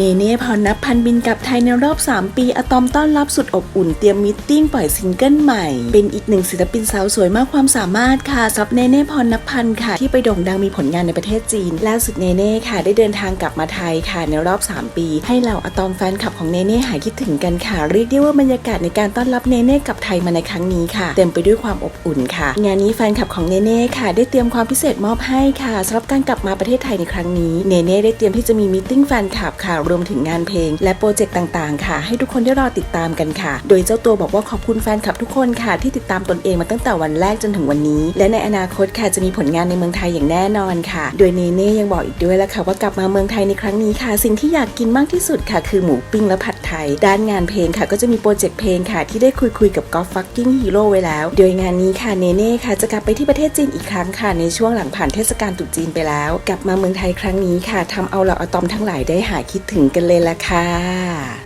เนเน่พรนับพันบินกลับไทยในรอบ 3 ปี อะตอมต้อนรับสุดอบอุ่นเตรียมมิทติ้งปล่อยซิงเกิลใหม่ เป็นอีกหนึ่งศิลปินสาวสวยมากความสามารถค่ะซับเนเน่พรนับพันค่ะ ที่ไปโด่งดังมีผลงานในประเทศจีนล่าสุดเนเน่ค่ะ ได้เดินทางกลับมาไทยค่ะในรอบ 3 ปี ให้เหล่าอะตอมแฟนคลับของเนเน่หายคิดถึงกันค่ะเรียกได้ว่าบรรยากาศในการต้อนรับเนเน่กลับไทยมาในครั้งนี้ค่ะ เต็มไปด้วยความอบอุ่นค่ะ งานนี้แฟนคลับของเนเน่ค่ะ ได้เตรียมความพิเศษมอบให้ค่ะสำหรับการกลับมาประเทศไทยในครั้งนี้เนเน่ได้เตรียมที่จะมีมิทติ้งแฟนคลับค่ะรวมถึงงานเพลง และโปรเจกต์ต่างๆ ค่ะ ให้ทุกคนได้รอติดตามกันค่ะ โดยเจ้าตัวบอกว่าขอบคุณแฟนคลับทุกคนค่ะ ที่ติดตามตนเองมาตั้งแต่วันแรกจนถึงวันนี้ และในอนาคตค่ะจะมีผลงานในเมืองไทยอย่างแน่นอนค่ะ โดยเนเน่ยังบอกอีกด้วยละค่ะว่ากลับมาเมืองไทยในครั้งนี้ค่ะ สิ่งที่อยากกินมากที่สุดค่ะ คือหมูปิ้งและผัดไทย ด้านงานเพลงค่ะก็จะมีโปรเจกต์เพลงค่ะที่ได้คุยคุยๆกับกอล์ฟฟักกิ้งฮีโร่ไว้แล้ว โดยงานนี้ค่ะเนเน่ค่ะจะกลับไปที่ประเทศจีนอีกครั้งค่ะ ในช่วงหลังผ่านเทศกาลตรุษจีนไปแล้ว กลับมาเมืองไทยครั้งนี้ค่ะทำเอาเหล่าอะตอมทั้งหลายได้หายคิดถึงกันเลยละค่ะ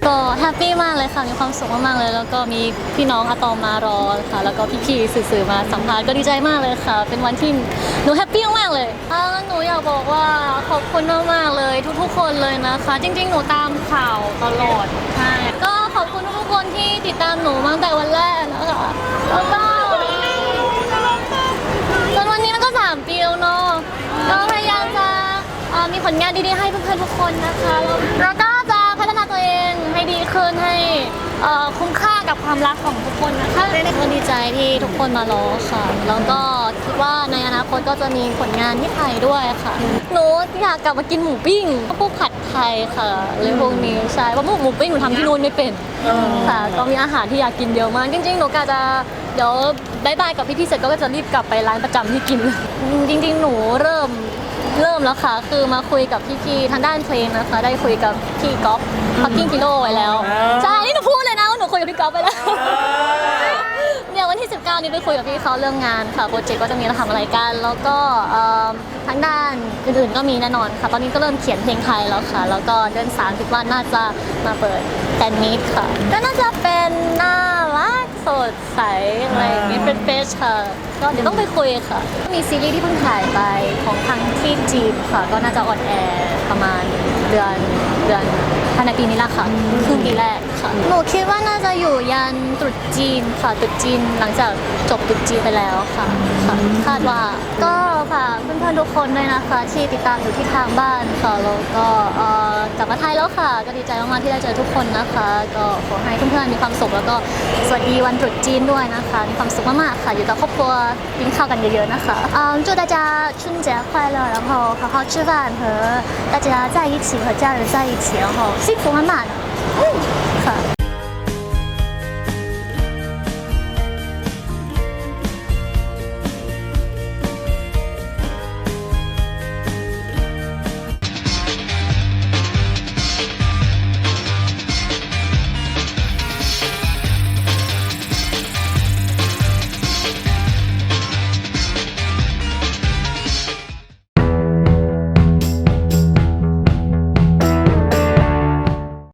ก็แฮปปี้มากเลยค่ะ มีความสุขมากๆเลย แล้วก็มีพี่น้องอะตอมมารอค่ะ แล้วก็พี่ๆสื่อๆมาสัมภาษณ์ก็ดีใจมากเลยค่ะ เป็นวันที่หนูแฮปปี้มากเลยอ่าหนูอยากบอกว่าขอบคุณมากๆเลย ทุกๆคนเลยนะคะ จริง ๆ หนูตามข่าวตลอดใช่ก็ขอบคุณทุกๆคนที่ติดตามหนูมาตั้งแต่วันแรกนะคะแล้วก็จนวันนี้มันก็สามปีแล้วเนาะก็พยายามจะเอ่อ มีผลงานดีๆให้เพื่อนๆทุกคนนะคะแล้วแล้วก็จะพัฒนาตัวเองให้ดีขึ้นให้เอ่อคุ้มค่ากับความรักของทุกคนนะคะก็ดีใจที่ทุกคนมารอค่ะ แล้วก็คิดว่าในอนาคตก็จะมีผลงานที่ไทยด้วยค่ะหนูอยากกลับมากินหมูปิ้งพวกผัดไทยค่ะเลยพวกนี้ใช่เพราะพวกหมูปิ้งหนูทำที่นู่นไม่เป็นค่ะก็มีอาหารที่อยากกินเยอะมากจริงๆหนูกะจะเดี๋ยวบายบายกับพี่ๆเสร็จก็จะรีบกลับไปร้านประจำที่กิน จริง ๆ หนูเริ่ม เริ่มแล้วค่ะ คือมาคุยกับพี่ๆทางด้านเพลงนะคะ ได้คุยกับพี่ก๊อฟพักกิ้งกิโลไว้แล้ว ใช่นี่หนูพูดเลยนะว่าหนูคุยกับพี่ก๊อฟไปแล้วเนี่ยวันที่ 19 นี้ไปคุยกับพี่เขาเรื่องงานค่ะโปรเจกต์ก็จะมีเราทำอะไรกัน แล้วก็เอิ่มทางด้านอื่นๆก็มีแน่นอนค่ะ ตอนนี้ก็เริ่มเขียนเพลงไทยแล้วค่ะ แล้วก็เดือนสามคิดว่าน่าจะมาเปิดแฟนมิตค่ะก็น่าจะเป็นน่ารัก สดใสอะไรอย่างงี้เป็นเฟชค่ะก็เดี๋ยวต้องไปคุยค่ะ มีซีรีส์ที่เพิ่งถ่ายไปของทางที่จีนค่ะ ก็น่าจะออนแอร์ประมาณเดือนเดือนภายในปีนี้แหละค่ะครึ่งปีแรกค่ะหนูคิดว่าน่าจะอยู่ยันตรุษจีนค่ะตรุษจีนหลังจากจบตรุษจีนไปแล้วค่ะค่ะคาดว่าก็ ฝากเพื่อนๆทุกคนด้วยนะคะ ที่ติดตามอยู่ที่ทางบ้านค่ะแล้วก็เอ่อกลับมาไทยแล้วค่ะ ก็ดีใจมากๆที่ได้เจอทุกคนนะคะ ก็ขอให้เพื่อนๆมีความสุขแล้วก็สวัสดีวันตรุษจีนด้วยนะคะ มีความสุขมากๆค่ะ อยู่กับครอบครัวกินข้าวกันเยอะๆนะคะ嗯祝大家春节快乐然后好好吃饭和大家在一起和家人在一起然后幸福满满嗯